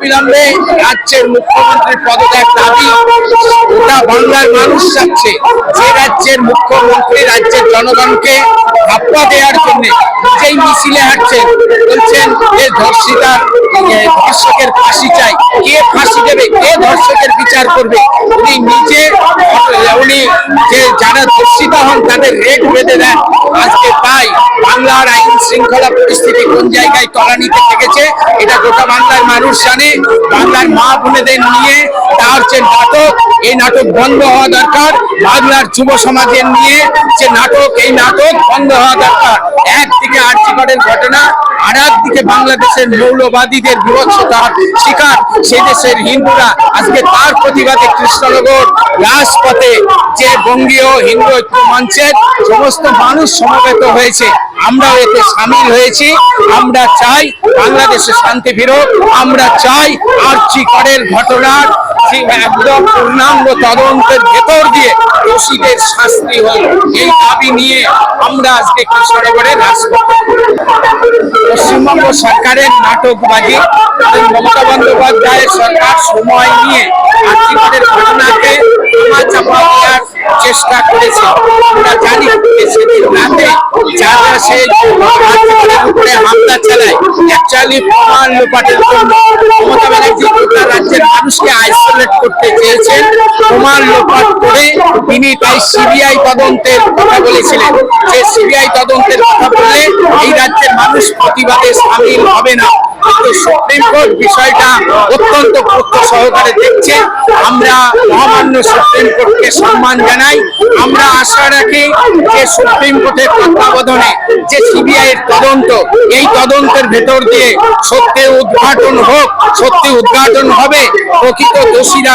বিলম্বে রাজ্যের মুখ্যমন্ত্রীর পদত্যাগ দাবি গোটা বাংলার মানুষ চাচ্ছে যে রাজ্যের মুখ্যমন্ত্রী রাজ্যের জনগণকে ধাপ্পা দেওয়ার জন্য নিজেই মিছিলে হাঁটছেন। বলছেন যে ধর্ষিতার ধর্ষকের ফাঁসি চাই। কে ফাঁসি দেবে? কে ধর্ষকের বিচার করবে? উনি নিজে, উনি যে যারা ধর্ষিত হন তাদের রেট বেঁধে দেন। আজকে তাই বাংলার শৃঙ্খলা পরিস্থিতি কোন জায়গায় তলানিতে থেকেছে, এটা গোটা বাংলার মানুষ জানে। বাংলার মা বোনেদের নিয়ে তা হচ্ছে নাটক। এই নাটক বন্ধ হওয়া দরকার। বাংলার যুব সমাজের নিয়ে যে নাটক, এই নাটক বন্ধ হওয়া দরকার। একদিকে আর্থিকরের ঘটনা আর একদিকে বাংলাদেশের মৌলবাদীদের বিভৎসতার শিকার। সে দেশের হিন্দুরা আজকে তার প্রতিবাদে কৃষ্ণনগর রাজপথে যে বঙ্গীয় হিন্দু ঐক্য মঞ্চের সমস্ত মানুষ সমবেত হয়েছে। আমরাও এতে সামিল হয়েছি। আমরা চাই বাংলাদেশে শান্তি ফিরুক। আমরা চাই আর্চি করের ঘটনার একদম পূর্ণাঙ্গ তদন্তের ভেতর দিয়ে দোষীদের শাস্তি হোক। এই দাবি নিয়ে আমরা আজকে কৃষ্ণনগরের রাজপথে। পশ্চিমবঙ্গ সরকারের নাটকবাজি মমতা বন্দ্যোপাধ্যায়ের সরকার সময় নিয়ে আর্থিকের ঘটনাকে চেষ্টা করেছে। আমরা জানি রাতে যারা উপরে হামলা চালায়। অ্যাকচুয়ালি জন্য ব্যানার্জি রাজ্যের মানুষকে আইসোলেট করতে চেয়েছেন প্রমাণ লোপাট করে তিনি তাই সিবিআই তদন্তের কথা বলেছিলেন। যে সিবিআই তদন্তের কথা বললে এই রাজ্যের মানুষ প্রতিবাদে সামিল হবে না। কিন্তু সুপ্রিম কোর্ট বিষয়টা অত্যন্ত গুরুত্ব সহকারে দেখছে। আমরা মহামান্য সুপ্রিম কোর্টকে সম্মান জানাই। আমরা আশা রাখি যে সুপ্রিম কোর্টের তত্ত্বাবধানে যে সিবিআই তদন্ত, এই তদন্তের ভেতর দিয়ে সত্যি উদ্ঘাটন হোক, সত্যি উদ্ঘাটন হবে। প্রকৃত দোষীরা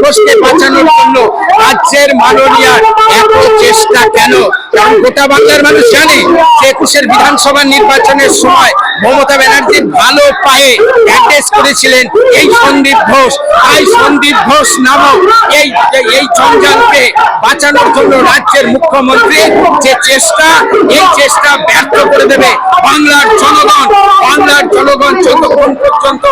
ঘোষকে বাঁচানোর জন্য রাজ্যের মাননীয়ার এত চেষ্টা কেন? কারণ গোটা বাংলার মানুষ জানে যে একুশের বিধানসভা নির্বাচনের সময় মমতা ব্যানার্জির ভালো পায়ে অ্যাড্রেস করেছিলেন এই সন্দীপ ঘোষ। তাই সন্দীপ ঘোষ নামক এই এই জঞ্জালকে বাঁচানোর জন্য রাজ্যের মুখ্যমন্ত্রী যে চেষ্টা, এই চেষ্টা ব্যর্থ করে দেবে। বাংলার জনগণ বাংলার জনগণ যতক্ষণ পর্যন্ত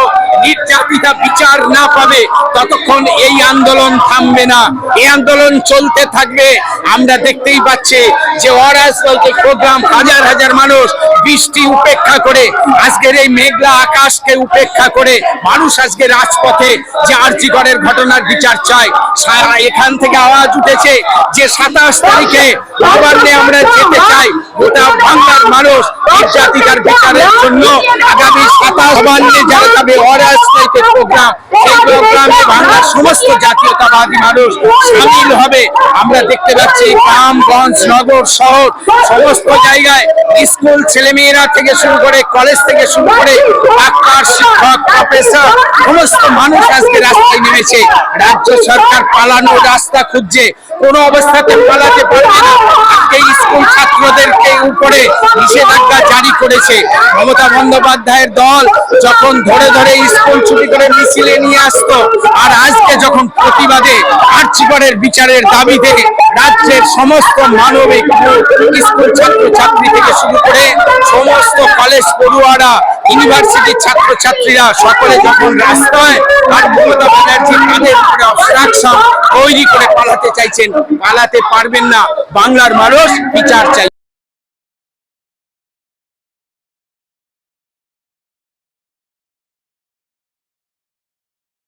নির্যাতিতা বিচার না পাবে, ততক্ষণ এই আন্দোলন থামবে না। এই আন্দোলন চলতে থাকবে। আমরা দেখতেই পাচ্ছি যে অরাজনৈতিক প্রোগ্রাম হাজার হাজার মানুষ বৃষ্টি উপেক্ষা করে আজকের এই মেঘলা আকাশকে উপেক্ষা করে মানুষ আজকে রাজপথে যে আর্যিগড়ের ঘটনার বিচার চায়, সারা এখান থেকে আওয়াজ উঠেছে যে সাতাশ তারিখে নবান্নে আমরা যেতে চাই। গোটা বাংলার মানুষ নির্যাতিতার বিচারের জন্য আগামী সাতাশ নবান্নে যারা যাবে অরাজনৈতিক প্রোগ্রাম, সেই প্রোগ্রামে বাংলার সমস্ত জাতীয়তাবাদী মানুষ সামিল হবে। আমরা দেখতে পাচ্ছি গ্রামগঞ্জ, নগর, শহর, সমস্ত জায়গায় স্কুল ছেলেমেয়েরা থেকে শুরু করে কলেজ থেকে শুরু করে ডাক্তার, শিক্ষক প্রফেসর সমস্ত মানুষ আজকে রাস্তায় নেমেছে। রাজ্য সরকার পালানোর রাস্তা খুঁজছে। কোনো অবস্থাতে পালাতে পারবে না। স্কুল ছাত্রদেরকে উপরে নিষেধাজ্ঞা জারি করেছে। মমতা বন্দ্যোপাধ্যায়ের দল যখন ধরে ধরে স্কুল ছুটি করে মিছিলে নিয়ে আসতো, আর আজকে যখন প্রতিবাদে আর্চিকরের বিচারের দাবিতে রাজ্যের সমস্ত মানবিক স্কুল ছাত্র ছাত্রী থেকে শুরু করে সমস্ত কলেজ পড়ুয়ারা ইউনিভার্সিটির ছাত্র ছাত্রীরা সকলে যখন রাস্তায় আর মমতা ব্যানার্জি তাদের উপরে অবস্ট্রাকশন তৈরি করে পালাতে চাইছেন, পালাতে পারবেন না। বাংলার মানুষ বিচার চাই।